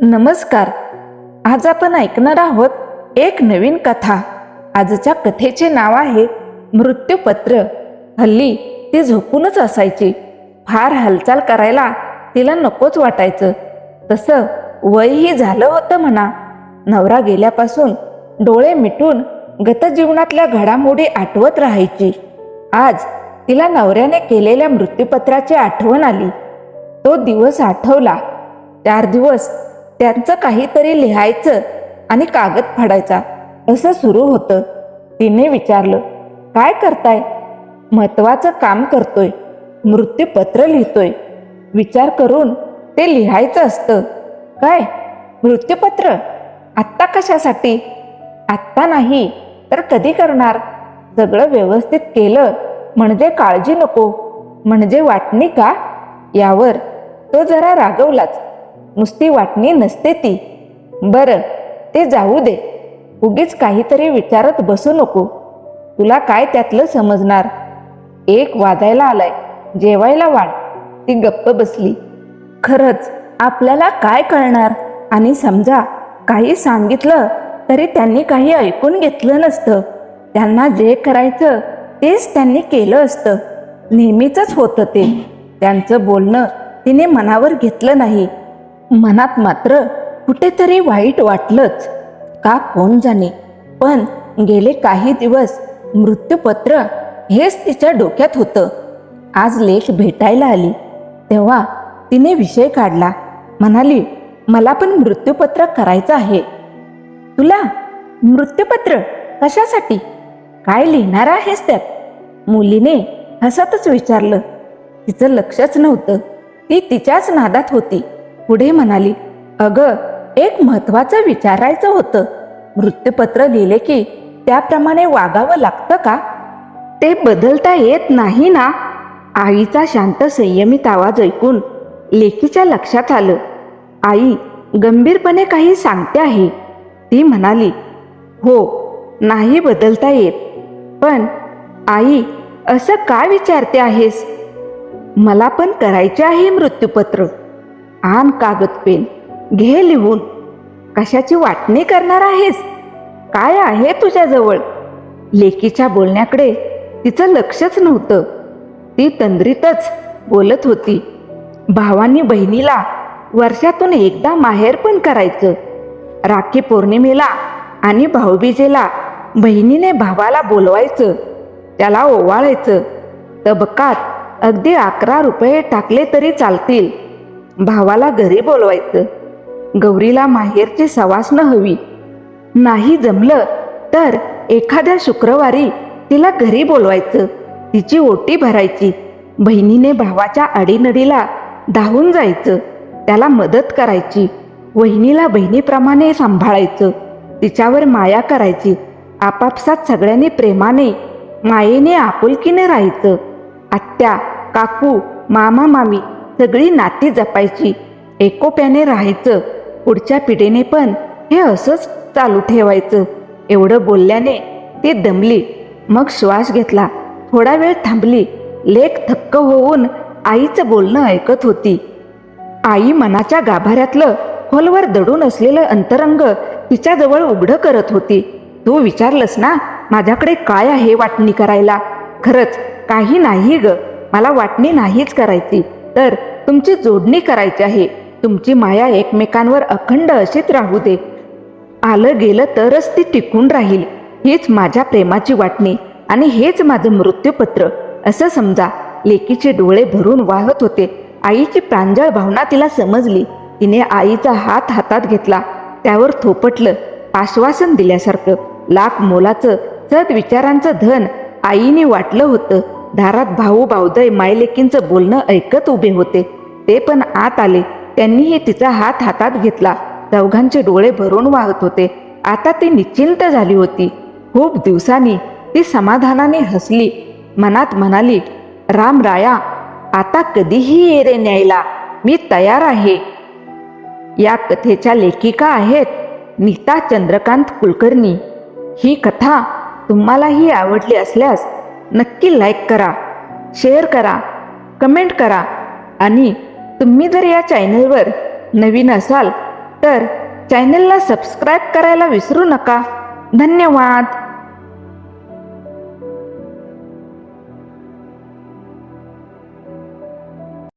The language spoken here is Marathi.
नमस्कार. आज आपण ऐकणार आहोत एक नवीन कथा. आजच्या कथेचे नाव आहे मृत्यूपत्र. हल्ली ती झोपूनच असायची. फार हालचाल करायला तिला नकोच वाटायचं. तसं वयही झालं होतं म्हणा. नवरा गेल्यापासून डोळे मिटून गतजीवनातल्या घडामोडी आठवत राहायची. आज तिला नवऱ्याने केलेल्या मृत्यूपत्राची आठवण आली. तो दिवस आठवला. चार दिवस त्यांचं काहीतरी लिहायचं आणि कागद फाडायचा. असं सुरू होतं. तिने विचारलं काय करताय? महत्वाचं काम करतोय. मृत्यूपत्र लिहितोय. विचार करून ते लिहायचं असतं. काय? मृत्यूपत्र? आत्ता कशासाठी? आत्ता नाही तर कधी करणार? सगळं व्यवस्थित केलं म्हणजे काळजी नको. म्हणजे वाटणी का? यावर तो जरा रागवलाच. नुसती वाटणी नसते ती. बरं ते जाऊ दे. उगीच काहीतरी विचारत बसू नको. तुला काय त्यातलं समजणार? एक वाजायला आलाय. जेवायला वाढ. ती गप्प बसली. खरंच आपल्याला काय कळणार? आणि समजा काही सांगितलं तरी त्यांनी काही ऐकून घेतलं नसतं. त्यांना जे करायचं तेच त्यांनी केलं असतं. नेहमीच होतं ते. त्यांचं बोलणं तिने मनावर घेतलं नाही. मनात मात्र कुठेतरी वाईट वाटलंच. का कोण जाणे? पण गेले काही दिवस मृत्यूपत्र हेच तिच्या डोक्यात होतं. आज लेख भेटायला आली. तेव्हा तिने विषय काढला. म्हणाली मला पण मृत्यूपत्र करायचं आहे. तुला? मृत्यूपत्र? कशासाठी? काय लिहिणार आहेस त्यात? मुलीने हसतच विचारलं. तिचं लक्षच नव्हतं. ती तिच्याच नादात होती. पुढे म्हणाली अगं एक महत्वाचं विचारायचं होतं. मृत्यूपत्र लिहिले की त्याप्रमाणे वागावं लागतं का? ते बदलता येत नाही ना? आईचा शांत संयमित आवाज ऐकून लेकीच्या लक्षात आलं. आई गंभीरपणे काही सांगते आहे. ती म्हणाली हो नाही बदलता येत. पण आई असं का विचारते आहेस? मला पण करायचे आहे मृत्यूपत्र. आण कागद पेन. घे लिहून. कशाची वाटणी करणार आहेस? काय आहे तुझ्याजवळ? लेकीच्या बोलण्याकडे तिचं लक्षच नव्हतं. ती तंद्रीतच बोलत होती. भावांनी बहिणीला वर्षातून एकदा माहेर पण करायचं. राखी पौर्णिमेला आणि भाऊबीजेला बहिणीने भावाला बोलवायचं. त्याला ओवाळायचं. तबकात अगदी अकरा रुपये टाकले तरी चालतील. भावाला घरी बोलवायचं. गौरीला माहेरची सवासनं हवी. नाही जमलं तर एखाद्या शुक्रवारी तिला घरी बोलवायचं. तिची ओटी भरायची. बहिणीने भावाच्या अडीनडीला धावून जायचं. त्याला मदत करायची. वहिनीला बहिणीप्रमाणे सांभाळायचं. तिच्यावर माया करायची. आपापसात सगळ्यांनी प्रेमाने मायेने आपुलकीने राहायचं. आत्या काकू मामा मामी सगळी नाती जपायची. एकोप्याने राहायचं. पुढच्या पिढीने पण हे असंच चालू ठेवायचं. एवढं बोलल्याने ती दमली. मग श्वास घेतला. थोडा वेळ थांबली. लेख थक्क होऊन आईचं बोलणं ऐकत होती. आई मनाच्या गाभाऱ्यातलं खोलवर दडून असलेलं अंतरंग तिच्याजवळ उघडं करत होती. तू विचारलंस ना माझ्याकडे काय आहे वाटणी करायला? खरंच काही नाही ग. मला वाटणी नाहीच करायची. तर तुमची जोडणी करायची आहे. तुमची माया एकमेकांवर अखंड अशीच राहू दे. आलं गेलं तरच ती टिकून राहील. हीच माझ्या प्रेमाची वाटणी आणि हेच माझं मृत्यूपत्र. असं समजा लेकीचे डोळे भरून वाहत होते. आईची प्रांजळ भावना तिला समजली. तिने आईचा हात हातात घेतला. त्यावर थोपटलं आश्वासन दिल्यासारखं. लाख मोलाचं सद्विचारांचं धन आईने वाटलं होतं. दारात भाऊ भाऊदय मायलेकींचं बोलणं ऐकत उभे होते. ते पण आत आले. त्यांनीही तिचा हात हातात घेतला. चौघांचे डोळे भरून वाहत होते. आता ती निश्चिंत झाली होती. खूप दिवसांनी ती समाधानाने हसली. मनात म्हणाली राम राया आता कधीही ये रे न्यायला. मी तयार आहे. या कथेच्या लेखिका आहेत नीता चंद्रकांत कुलकर्णी. ही कथा तुम्हालाही आवडली असल्यास नक्की लाईक करा शेअर करा कमेंट करा. आणि तुम्ही जर या चॅनलवर नवीन असाल तर चॅनलला सबस्क्राईब करायला विसरू नका. धन्यवाद.